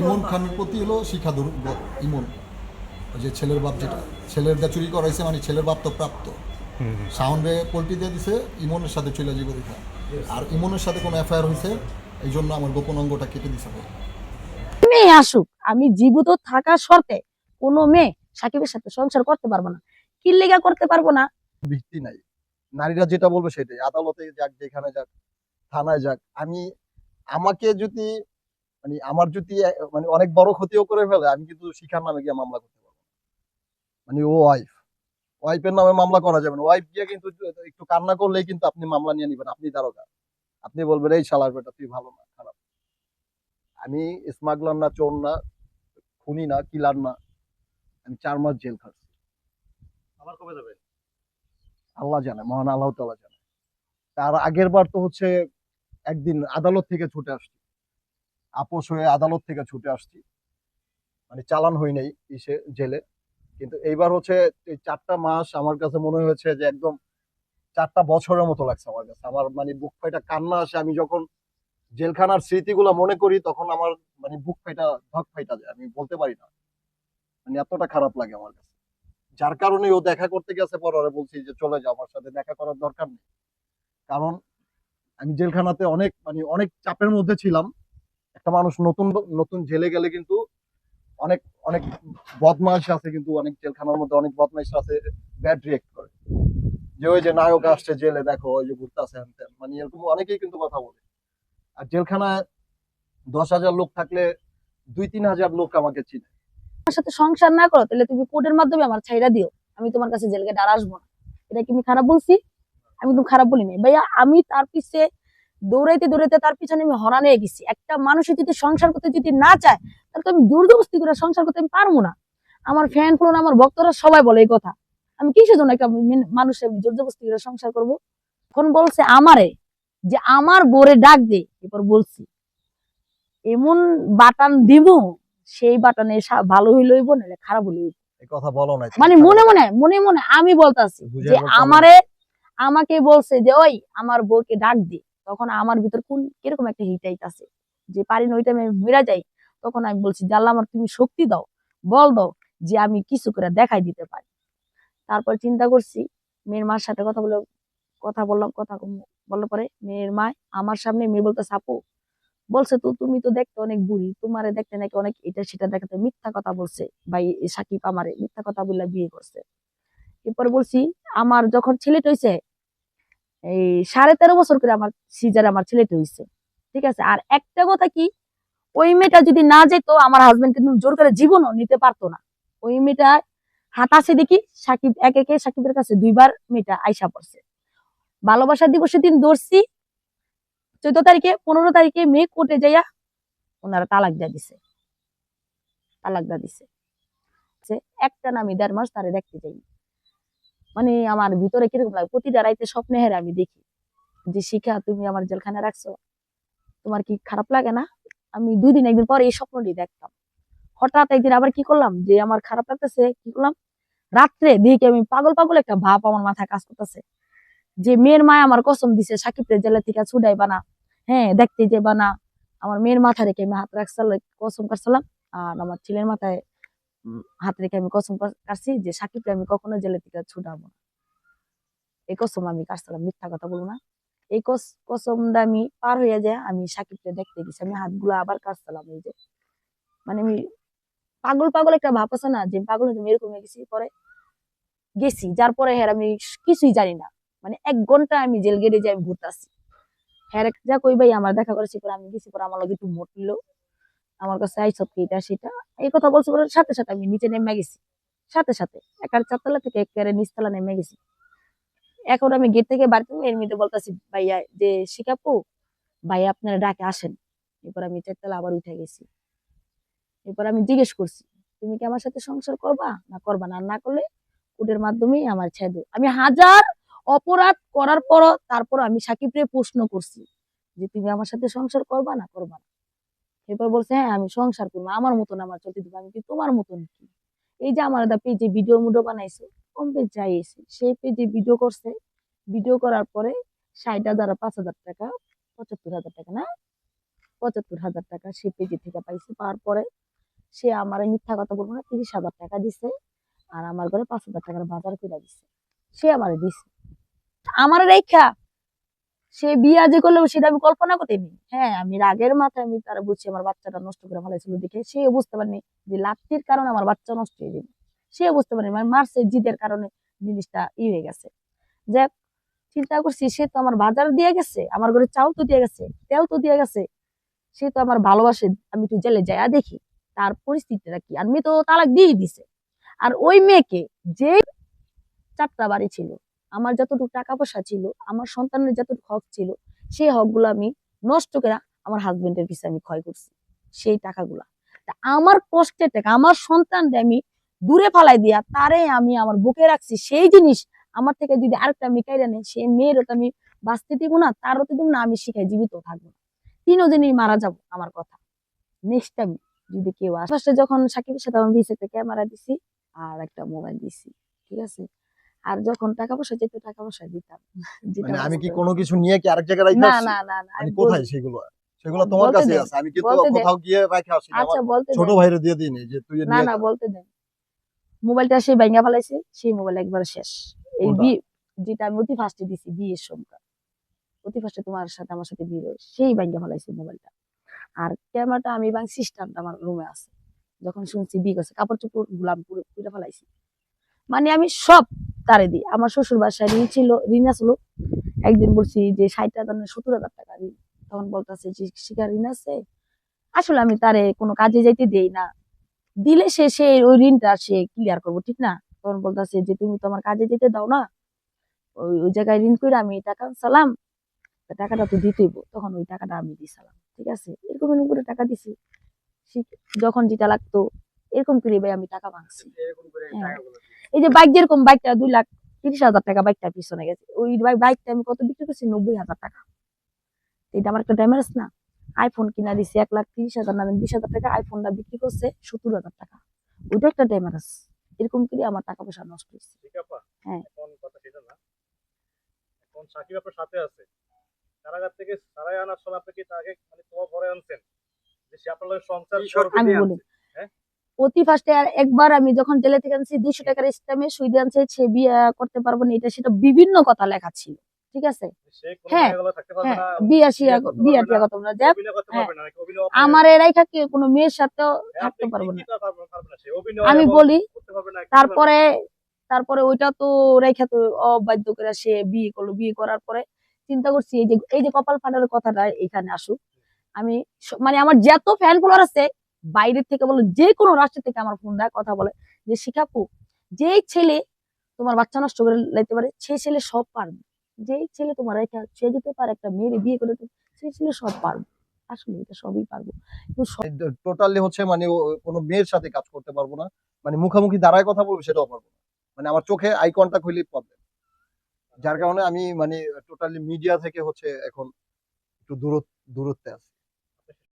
ইমন খানের প্রতি হলো শিক্ষা ইমন। যে ছেলের বাপ যেটা। ছেলের দা চুরি করাইছে মানে ছেলের বাপ তো প্রাপ্ত। সাউন্ডে পোল্ট্রি দিয়ে দিছে ইমনের সাথে চলে যাবে দেখা। আর ইমনের সাথে কোনো এফআইআর হয়েছে এই জন্য আমার গোপন অঙ্গটা কেটে দিছে। মেয়ে আসুক আমি জীবিত থাকা শর্তে কোনো মেয়ে সাকিবের সাথে সংসার করতে পারব না। কি লেগা করতে পারব না। ভিত্তি নাই। নারীরা যেটা বলবে সেটাই। আদালতে যাক, যেখানে যাক, থানায় যাক। আমি, আমাকে যদি মানে আমার যদি মানে অনেক বড় ক্ষতিও করে ফেলে, আমি কিন্তু শিখার নামে গিয়ে মামলা করতে পারব মানে ও ওয়াইফ ওয়াইফের নামে মামলা করা যাবে না। ওয়াইফ গিয়ে কিন্তু একটু কান্না করলেই কিন্তু আপনি মামলা নিয়ে নিবেন, আপনি দারোগা। আপনি বলবেন, এই শালার বেটা, তুই ভালো না, খারাপ। আমি স্মাগলার না, চোর না, খুনি না কিলার না, আমি চার মাস জেল খাচ্ছি আবার কবে যাবে? আল্লাহ জানে, মহান আল্লাহ তাআলা জানে। তার আগের বার তো হচ্ছে একদিন আদালত থেকে ছুটে আসছি। আপোষ হয়ে আদালত থেকে ছুটে আসছি। মানে চালান হই নাই ইসে জেলে। কিন্তু এইবার হচ্ছে এই চারটা মাস আমার কাছে মনে হয়েছে যে একদম চারটা বছরের মতো লাগছে আমার কাছে। আমার মানে বুক ফাইটা কান্না আসে। আমি যখন জেলখানার স্মৃতিগুলো মনে করি, তখন আমার মানে বুক ফাইটা, ধক ফাইটা যায়। আমি বলতে পারি না। মানে এতটা খারাপ লাগে আমার কাছে। যার কারণে ও দেখা করতে গেছে পরে বলছি যে চলে যাও, আমার সাথে দেখা করার দরকার নেই। কারণ আমি জেলখানাতে অনেক মানে অনেক চাপের মধ্যে ছিলাম। একটা মানুষ নতুন নতুন জেলে গেলে কিন্তু অনেক অনেক বদমাইশ আছে কিন্তু, অনেক জেলখানার মধ্যে অনেক বদমাইশ আছে ব্যাড রিয়েক্ট করে। যে ওই যে নায়ক আসছে জেলে, দেখো, ওই যে ঘুরতে আছে মানে এরকম অনেকেই কিন্তু কথা বলে। আর জেলখানায় দশ হাজার লোক থাকলে দুই, তিন হাজার লোক আমাকে চিনে। আমার সাথে সংসার না করো, তাহলে তুমি কোর্টের মাধ্যমে আমার ছাইরা দিও। আমি তোমার কাছে জেলকে আর আসব না। এটা কি আমি খারাপ বলছি? আমি তুমি খারাপ বলি নাই ভাইয়া, আমি তার পিছে দৌড়াইতে দৌড়াইতে তার পিছনে আমি হরান হয়ে গেছি। একটা মানুষের যদি সংসার করতে যদি না চায়, তাহলে তো আমি জোরজবস্তি করে সংসার করতে আমি পারব না। আমার ফ্যান ফ্লোন, আমার ভক্তরা সবাই বলে এই কথা। আমি কিসের জন্য একটা মেন- মানুষের জোরজবস্তি করে সংসার করব? এখন বলছে আমারে যে আমার বোরে ডাক দে। এরপর বলছি, এমন বাটান দিব সেই বাটনে ভালো হইল হইব নাহলে খারাপ হইল কথা বলো না মানে মনে মনে মনে মনে আমি বলতাছি যে আমারে আমাকে বলছে যে ওই আমার বউকে ডাক দি। তখন আমার ভিতর কোন কীরকম একটা হিট আইতাছে? যে পারি না ওই টাইমে মেরা যাই। তখন আমি বলছি জানলা আমার তুমি শক্তি দাও বল দাও যে আমি কিছু করে দেখাই দিতে পারি। তারপর চিন্তা করছি মেয়ের মার সাথে কথা বলে কথা বললাম কথা বলার পরে মেয়ের মা আমার সামনে মেয়ে বলতে আপু বলছে, তো তুমি তো দেখতে অনেক বুড়ি, তোমারে দেখতে নাকি অনেক এটা সেটা দেখাতে মিথ্যা কথা বলছে ভাই সাকিব আমারে, মিথ্যা কথা বলে বিয়ে করছে। এরপরে বলছি, আমার যখন ছেলেটা হয়েছে এই সাড়ে তেরো বছর করে আমার সিজারে আমার ছেলেটা হয়েছে ঠিক আছে? আর একটা কথা কি, ওই মেয়েটা যদি না যেত, আমার হাজবেন্ড কিন্তু জোর করে জীবনও নিতে পারতো না। ওই মেয়েটা হাত আছে দেখি, সাকিব, এক একে সাকিবের কাছে দুইবার মেয়েটা আইসা পড়ছে। ভালোবাসা দিবসের দিন ধরছি চোদ্দ তারিখে, পনেরো তারিখে মেয়ে কোর্টে যাইয়া ওনারা তালাক দিয়ে দিছে। তালাক দিয়ে দিছে। একটা নামি দেড় মাস তারে দেখতে যাই। মানে আমার ভিতরে কীরকম লাগে? প্রতিটা রাইতে স্বপ্নে হেরে আমি দেখি যে, শিখা, তুমি আমার জেলখানে রাখছো। তোমার কি খারাপ লাগে না? আমি দুই দিন, একদিন পরে এই স্বপ্নটি দেখতাম। হঠাৎ একদিন আবার কি করলাম? যে আমার খারাপ লাগতেছে, কি করলাম? রাত্রে দেখি আমি পাগল পাগল একটা ভাব আমার মাথায় কাজ করতেছে। যে মেয়ের মায় আমার কসম দিছে, সাকিবরে জেলা থেকে ছুটাইবা না। হ্যাঁ দেখতে যাবা না আমার মেয়ের মাথা রেখে আমি হাত রাখছিলাম কসম কাটছিলাম আর আমার ছেলের মাথায় হাত রেখে আমি কসম কাটছি যে সাকিবকে আমি কখনো জেলে থেকে ছুটাবো না। এই কসম আমি কাটছিলাম, মিথ্যা কথা বলব না। এই কস- কসমটা আমি পার হয়ে যায়, আমি সাকিবকে দেখতে গেছি, আমি হাতগুলো আবার কাটছিলাম এই যে। মানে আমি পাগল পাগল একটা ভাব আছে না, যে পাগল হয়ে এরকম হয়ে গেছি, পরে গেছি, যার পরে হ্যাঁ আমি কিছুই জানি না। মানে এক ঘণ্টা আমি জেল গেটে যাই আমি ঘুরতেছি হ্যাঁ যা কই ভাই আমার দেখা করেছি পরে, আমি গেছি পরে আমার লগে একটু মটলো আমার কাছে আইসব কি এটা সেটা। এই কথা বলছে পরে, সাথে সাথে আমি নিচে নেমে গেছি। সাথে সাথে একার চারতলা থেকে একেবারে নিচতলা নেমে গেছি। এখন আমি গেট থেকে বাড়িতে এর মধ্যে বলতেছি, ভাইয়া, যে শিকাপু, ভাই আপনারা ডাকে আসেন। এরপর আমি চারতলা আবার উঠে গেছি। এরপর আমি জিজ্ঞেস করছি, তুমি কি আমার সাথে সংসার করবা? না করবা না না করলে কোর্টের মাধ্যমেই আমার ছেদু। আমি হাজার অপরাধ করার পর তারপর আমি সাকিবরে প্রশ্ন করছি যে, তুমি আমার সাথে সংসার করবা না করবা না? এরপর বলছে হ্যাঁ আমি সংসার করব, আমার মতন আমার চলতে দিব, আমি তোমার মতন কি? এই যে আমার দা পেজে ভিডিও মুডো বানাইছো কম যাই এসে, সেই পেজে ভিডিও করছে। ভিডিও করার পরে ষাট হাজার, পাঁচ হাজার টাকা, পঁচাত্তর হাজার টাকা না? পঁচাত্তর হাজার টাকা সে পেজি থেকে পাইছে, পাওয়ার পরে সে আমার মিথ্যা কথা বলব না, তিরিশ হাজার টাকা দিছে, আর আমার ঘরে পাঁচ হাজার টাকার বাজার করে দিছে। সে আমার দিছে। আমার রেখা, সে বিয়া যে করল সেটা আমি কল্পনা করতেনি হ্যাঁ আমি রাগের মাথায় আমি তারা বুঝছি আমার বাচ্চাটা নষ্ট করে ফেলাইছিল দেখে সেও বুঝতে পারেনি যে লাত্তির কারণে আমার বাচ্চা নষ্ট হয়ে যাবে সেও বুঝতে পারেনি মানে মারছে জিদের কারণে জিনিসটা ই হয়ে গেছে। যাক, চিন্তা করছি, সে তো আমার বাজার দিয়ে গেছে, আমার ঘরে চাউল তো দিয়ে গেছে, তেল তো দিয়ে গেছে। সে তো আমার ভালোবাসে, আমি একটু জেলে যাই দেখি, তার পরিস্থিতিটা কি? আর মেয়ে তো তালাক দিয়ে দিছে। আর ওই মেয়েকে যে চারটা বাড়ি ছিল। আমার যতটুকু টাকা পয়সা ছিল, আমার সন্তানের যতটুকু হক ছিল, সেই হকগুলো আমি নষ্ট করে আমার হাজবেন্ডের পিছনে আমি ক্ষয় করছি, সেই টাকাগুলা। আমার কষ্টের টাকা, আমার সন্তানকে আমি দূরে ফালাই দিয়া তারে আমি আমার বুকে রাখছি, সেই জিনিস আমার থেকে যদি আরেকটা মিকাইরা নেই সেই মেয়েরও তো আমি বাঁচতে দিব না, তারও তো দিব না, আমি শিখাই জীবিত থাকব না। দিনই মারা যাব আমার কথা। নেক্সট টাইম যদি কেউ আসে যখন সাকিবের সাথে আমি বিশ একটা ক্যামেরা দিছি আর একটা মোবাইল দিছি, ঠিক আছে? আর যখন টাকা পয়সা যেত টাকা পয়সা দিতাম মানে আমি কি কোনো কিছু নিয়ে কি আরেক জায়গায় রাখা না না না না আমি কোথায় সেগুলো? সেগুলো তোমার কাছে আছে। আমি কিন্তু কোথাও গিয়ে রাখা আসি আচ্ছা বলতে ছোট ভাইরে দিয়ে দিই যে তুই না না বলতে দেন মোবাইলটা সে ভাঙ্গা ফেলাইছে সেই মোবাইল একবার শেষ। এই? যেটা আমি অতি ফার্স্টে দিছি বিয়ের সময় অতি ফার্স্টে তোমার সাথে আমার সাথে বিয়ে সেই ভাঙ্গা ফেলাইছে মোবাইলটা। আর ক্যামেরাটা আমি ভাঙছি স্ট্যান্ডটা আমার রুমে আছে। যখন শুনছি বিয়ে করছে কাপড় চোপড় গুলাম পুরো পুরো ফেলাইছি। মানে আমি সব তারে দিই। আমার শ্বশুর বাসায় ঋণ ছিল ঋণ আসলো। একদিন বলছি যে ষাট হাজার না সত্তর হাজার টাকা ঋণ তখন বলতেছে যে শিকার ঋণ আছে। আসলে আমি তারে কোনো কাজে যাইতে দেই না। দিলে সে সে ওই ঋণটা সে ক্লিয়ার করব ঠিক না? তখন বলতেছে যে তুমি তোমার কাজে যেতে দাও না। ওই ওই জায়গায় ঋণ করে আমি টাকা সালাম টাকাটা তো দিতেইব তখন ওই টাকাটা আমি দিছিলাম ঠিক আছে? এরকম এরকম করে টাকা দিছি। যখন যেটা লাগতো এরকম করে ভাই আমি টাকা ভাঙছি। এই যে বাইক যেরকম বাইকটা দুই লাখ তিরিশ হাজার টাকা বাইকটা পিছনে গেছে ওই বাইকটা আমি কত বিক্রি করছি? নব্বই হাজার টাকা। এটা আমার একটা ড্যামেজ না। আইফোন কিনা দিছি এক লাখ তিরিশ হাজার না বিশ হাজার টাকা আইফোনটা বিক্রি করছে সত্তর হাজার টাকা। ওইটা একটা ড্যামেজ এরকম করে আমার টাকা পয়সা নষ্ট হয়েছে। হ্যাঁ। এখন কথা সেটা না। এখন সাকিব আপনার সাথে আছে। কারাগার থেকে সারাই আনার সময় আপনি কি তাকে মানে তোমার ঘরে আনছেন? যে সে আপনার সংসার এই শর্তে করবে আমি বলি। হ্যাঁ? অতি ফার্স্টে আর একবার আমি যখন জেলে থেকে আনছি দুইশো টাকার ইসলামে সুইডে আনছে সে বিয়ে করতে পারব না এটা সেটা বিভিন্ন কথা লেখা ছিল ঠিক আছে? হ্যাঁ, হ্যাঁ না বিয়া শিয়া বিয়া টিয়া কথা বলা যাক হ্যাঁ। না আমার এরাই থাকে কোনো মেয়ের সাথেও থাকতে পারব না। না আমি বলি না তারপরে তারপরে ওইটা তো রেখা তো অবাধ্য করে সে বিয়ে করল বিয়ে করার পরে চিন্তা করছি এই যে এই যে কপাল ফাটার কথাটা এখানে আসুক। আমি মানে আমার যত ফ্যান ফলোয়ার আছে বাইরের থেকে বলো যে কোনো রাষ্ট্র থেকে আমার ফোন দেয়, কথা বলে। যে শিখাপু যেই ছেলে তোমার বাচ্চা নষ্ট করে লাইতে পারে, সে ছেলে সব পারবে। যেই ছেলে তোমার রেখা, সে যেতে পারে, একটা মেয়ের বিয়ে করে সেই ছেলে সব পারবে। আসলে এটা সবই পারব। টোটালি হচ্ছে মানে কোনো মেয়ের সাথে কাজ করতে পারব না। মানে মুখামুখি দাঁড়ায় কথা বলব, সেটাও পারব না। মানে আমার চোখে আই কন্টাক্ট হইলেই প্রবলেম যার কারণে আমি মানে টোটালি মিডিয়া থেকে হচ্ছে এখন একটু দূর দূরত্বে আছি।